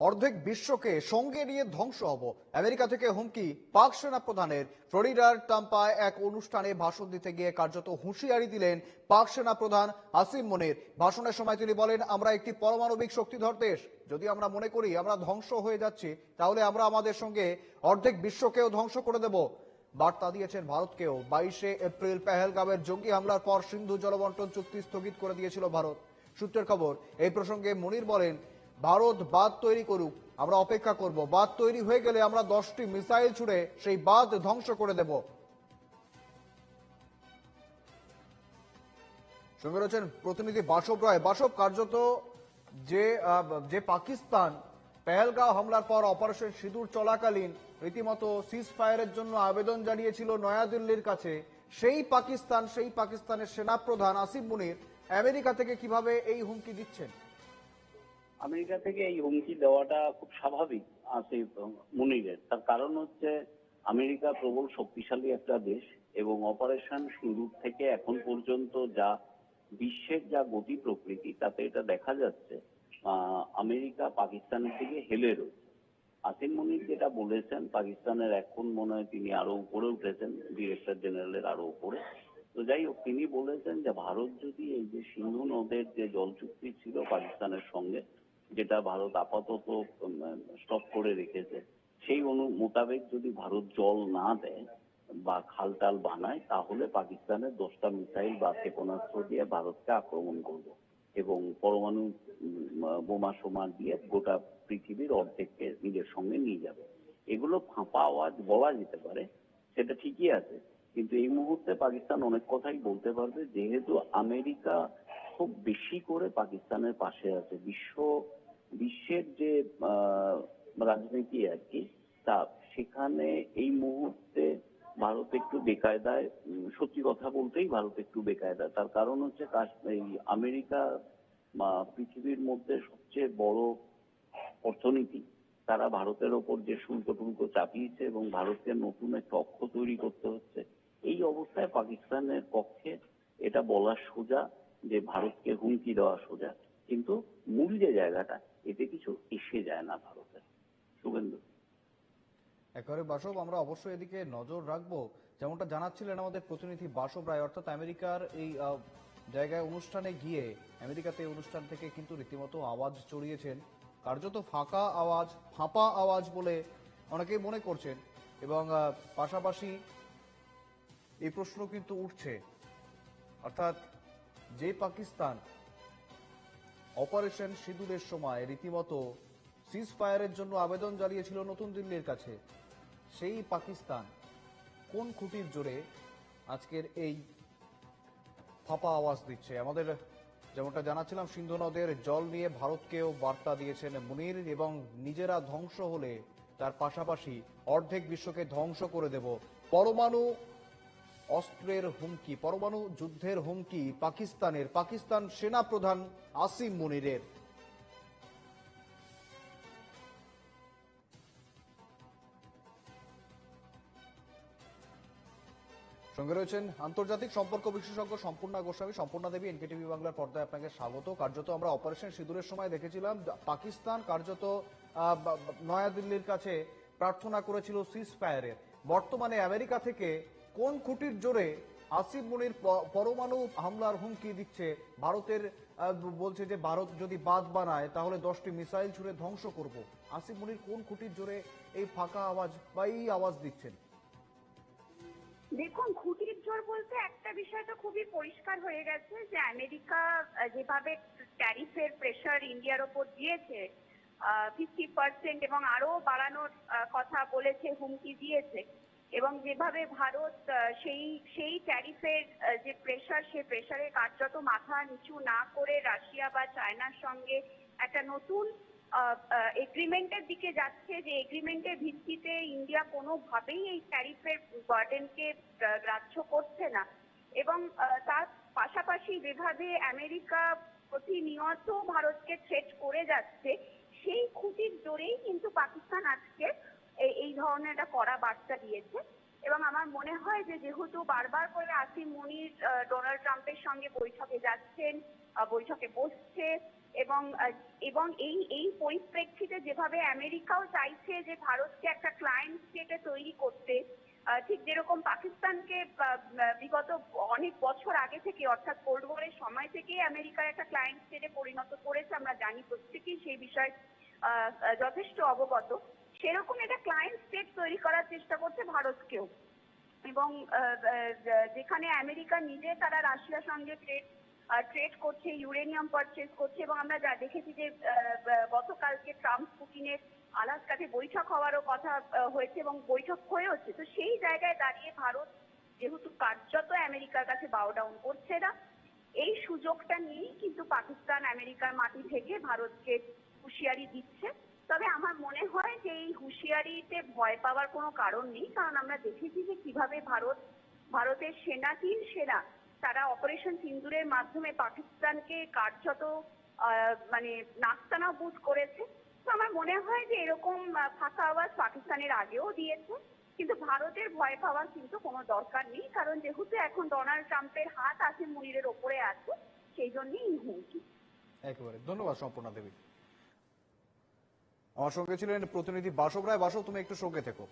অর্ধেক বিশ্বকে সঙ্গে নিয়ে ধ্বংস হব। আমেরিকা থেকে হুমকি পাক সেনা প্রধানের। ফ্লোরিডার টাম্পায় এক অনুষ্ঠানে ভাষণ দিতে গিয়ে কার্যত হুঁশিয়ারি দিলেন পাক সেনা প্রধান আসিম মনির। ভাষণের সময় তিনি বলেন, আমরা একটি পারমাণবিক শক্তিধর দেশ। যদি আমরা মনে করি আমরা ধ্বংস হয়ে যাচ্ছি, তাহলে আমরা আমাদের সঙ্গে অর্ধেক বিশ্বকেও ধ্বংস করে দেব। বার্তা দিয়েছেন ভারতকেও। বাইশে এপ্রিল পেহেলগামের জঙ্গি হামলার পর সিন্ধু জলবন্টন চুক্তি স্থগিত করে দিয়েছিল ভারত। সূত্রের খবর, এই প্রসঙ্গে মনির বলেন ভারত বাঁধ তৈরি করুক, আমরা অপেক্ষা করব। বাঁধ তৈরি হয়ে গেলে আমরা দশটি মিসাইল ছুড়ে সেই বাঁধ ধ্বংস করে দেব। সঙ্গে রয়েছেন প্রতিনিধি বাসব রায়। বাসব, কার্যত যে যে পাকিস্তান পেহেলগাঁও হামলার পর অপারেশন সিঁদুর চলাকালীন রীতিমতো সিজ ফায়ারের জন্য আবেদন জানিয়েছিল নয়াদিল্লির কাছে, সেই পাকিস্তান, সেই পাকিস্তানের সেনাপ্রধান আসিফ মুনির, আমেরিকা থেকে কীভাবে এই হুমকি দিচ্ছেন? আমেরিকা থেকে এই হুমকি দেওয়াটা খুব স্বাভাবিক আসিফ মুনিরের। তার কারণ হচ্ছে আমেরিকা প্রবল শক্তিশালী একটা দেশ এবং অপারেশন সিঁদুর থেকে এখন পর্যন্ত যা বিশ্বের যা গতি প্রকৃতি, তাতে এটা দেখা যাচ্ছে আমেরিকা পাকিস্তানের দিকে হেলে রয়েছে। আসিম মুনির যেটা বলেছেন, পাকিস্তানের এখন মনে হয় তিনি আরও উপরে উঠেছেন, ডিরেক্টর জেনারেলের আরও উপরে। তো যাই হোক, তিনি বলেছেন যে ভারত যদি এই যে সিন্ধু নদের যে জল চুক্তি ছিল পাকিস্তানের সঙ্গে যেটা ভারত আপাতত স্টপ করে রেখেছে, সেই অনু, মোতাবেক যদি ভারত জল না দেয় বা খালটাল বানায়, তাহলে পাকিস্তানের দশটা মিসাইল বা ক্ষেপণাস্ত্র দিয়ে ভারতকে আক্রমণ করবে এবং পরমাণু বোমা সোমা দিয়ে গোটা পৃথিবীর অর্ধেককে নিজের সঙ্গে নিয়ে যাবে। এগুলো ফাঁপা আওয়াজ বলা যেতে পারে, সেটা ঠিকই আছে, কিন্তু এই মুহূর্তে পাকিস্তান অনেক কথাই বলতে পারবে, যেহেতু আমেরিকা খুব বেশি করে পাকিস্তানের পাশে আছে। বিশ্ব বিশ্বের যে রাজনীতি আর কি, তা সেখানে এই মুহূর্তে ভারত একটু বেকায়দায় সত্যি কথা বলতেই ভারত একটু বেকায়দায়। তার কারণ হচ্ছে এই আমেরিকা পৃথিবীর মধ্যে সবচেয়ে বড় অর্থনীতি, তারা ভারতের ওপর যে শুল্ক টুল্ক চাপিয়েছে এবং ভারতকে নতুন একটা অক্ষ তৈরি করতে হচ্ছে, এই অবস্থায় পাকিস্তানের পক্ষে এটা বলা সোজা যে ভারতকে হুমকি দেওয়া সোজা। কিন্তু মূল যে জায়গাটা, এতে কিছু এসে যায় না ভারতের শুভেন্দু। একেবারে বাসব, আমরা অবশ্যই এদিকে নজর রাখব। যেমনটা জানাচ্ছিলেন আমাদের প্রতিনিধি বাসব রায়, অর্থাৎ আমেরিকার এই জায়গায় অনুষ্ঠানে গিয়ে, আমেরিকাতে অনুষ্ঠান থেকে কিন্তু রীতিমতো আওয়াজ চড়িয়েছেন কার্যত ফাঁকা আওয়াজ, ফাঁপা আওয়াজ বলে অনেকেই মনে করছেন এবং পাশাপাশি এই প্রশ্ন কিন্তু উঠছে। অর্থাৎ, যে পাকিস্তান অপারেশন সিঁদুরের সময় রীতিমতো সিজ ফায়ারের জন্য আবেদন জানিয়েছিল নতুন দিল্লির কাছে। সেই পাকিস্তান কোন খুঁটির জোরে আজকের এই ফাঁপা আওয়াজ দিচ্ছে? আমাদের যেমনটা জানাচ্ছিলাম, সিন্ধু নদের জল নিয়ে ভারতকেও বার্তা দিয়েছেন মুনির এবং নিজেরা ধ্বংস হলে তার পাশাপাশি অর্ধেক বিশ্বকে ধ্বংস করে দেব। পরমাণু অস্ত্রের হুমকি, পরমাণু যুদ্ধের হুমকি, পাকিস্তানের পাকিস্তান সেনা প্রধান আসিম মুনিরের। সঙ্গে রয়েছেন আন্তর্জাতিক সম্পর্ক বিশেষজ্ঞ সম্পূর্ণা গোস্বামী। সম্পূর্ণা দেবী, এনকেটিভি বাংলার পর্দায় আপনাকে স্বাগত। কার্যত আমরা অপারেশন সিঁদুরের সময় দেখেছিলাম। পাকিস্তান কার্যত নয়াদিল্লির কাছে প্রার্থনা করেছিল সিজ ফায়ারের বর্তমানে আমেরিকা থেকে কোন খুঁটির জোরে আসিফ মুনির পরমাণু হামলার হুমকি দিচ্ছে? ভারতের বলছে যে ভারত যদি বাদ বানায়, তাহলে দশটি মিসাইল ছুড়ে ধ্বংস করব। আসিফ মুনির কোন খুঁটির জোরে এই ফাঁকা আওয়াজ বা এই আওয়াজ দিচ্ছেন? দেখুন, খুঁটির জোর বলতে একটা বিষয় তো খুবই পরিষ্কার হয়ে গেছে যে আমেরিকা যেভাবে ট্যারিফের প্রেশার ইন্ডিয়ার ওপর দিয়েছে ফিফটি পার্সেন্ট এবং আরও বাড়ানোর কথা বলেছে, হুমকি দিয়েছে এবং যেভাবে ভারত সেই সেই ট্যারিফের যে প্রেশার সে প্রেশারে কার্যত মাথা নিচু না করে রাশিয়া বা চায়নার সঙ্গে একটা নতুন এগ্রিমেন্টের দিকে যাচ্ছে, যে এগ্রিমেন্টের ভিত্তিতে ইন্ডিয়া কোনোভাবেই এই ট্যারিফের বার্ডেনকে গ্রাহ্য করছে না। এবং তার পাশাপাশি যেভাবে আমেরিকা প্রতিনিয়ত ভারতকে থ্রেট করে যাচ্ছে, সেই খুঁটির জোরেই কিন্তু পাকিস্তান আজকে এই- ধরনের একটা কড়া বার্তা দিয়েছে। এবং আমার মনে হয় যে, যেহেতু বারবার করে আসিম মনির ডোনাল্ড ট্রাম্পের সঙ্গে বৈঠকে যাচ্ছেন বৈঠকে বসছে এবং এবং এই এই পরিপ্রেক্ষিতে যেভাবে আমেরিকাও চাইছে যে, ভারতকে একটা ক্লায়েন্ট স্টেটে তৈরি করতে ঠিক যেরকম পাকিস্তানকে বিগত অনেক বছর আগে থেকে, অর্থাৎ কোল্ড ওয়ারের সময় থেকেই আমেরিকার একটা ক্লায়েন্ট স্টেটে পরিণত করেছে, আমরা জানি প্রত্যেকেই সেই বিষয়ে যথেষ্ট অবগত। সেরকম একটা ক্লায়েন্ট স্টেট তৈরি করার চেষ্টা করছে ভারতকেও। এবং যেখানে আমেরিকা নিজে তারা রাশিয়ার সঙ্গে ট্রেড ট্রেড করছে ইউরেনিয়াম পারচেজ করছে এবং আমরা যা দেখেছি যে গতকালকে ট্রাম্প পুতিনের আলাস্কাতে বৈঠক হওয়ারও কথা হয়েছে এবং বৈঠক হয়েওছে। তো সেই জায়গায় দাঁড়িয়ে ভারত যেহেতু কার্যত আমেরিকার কাছে বাউ ডাউন করছে না, এই সুযোগটা নিয়েই কিন্তু পাকিস্তান আমেরিকার মাটি থেকে ভারতকে হুঁশিয়ারি দিচ্ছে। তবে আমার মনে হয় যে এই হুঁশিয়ারিতে ভয় পাওয়ার কোনো কারণ নেই, কারণ আমরা দেখেছি যে কীভাবে ভারত, ভারতের সেনা তিন সেনা, তারা অপারেশন সিন্দুরের মাধ্যমে পাকিস্তানকে কার্যত মানে নাস্তানাবুদ করেছে। তো আমার মনে হয় যে এরকম ফাঁকা আওয়াজ পাকিস্তানের আগেও দিয়েছে, কিন্তু ভারতের ভয় পাওয়ার কিন্তু কোনো দরকার নেই, কারণ যেহেতু এখন ডোনাল্ড ট্রাম্পের হাত আছে মুনিরের ওপরে আছে, সেই জন্যই হুমকি। একেবারে। ধন্যবাদ সম্পূর্ণা দেবী। আমার সঙ্গে ছিলেন প্রতিনিধি বাসব রায়। বাসব তুমি একটু সঙ্গে থেকো।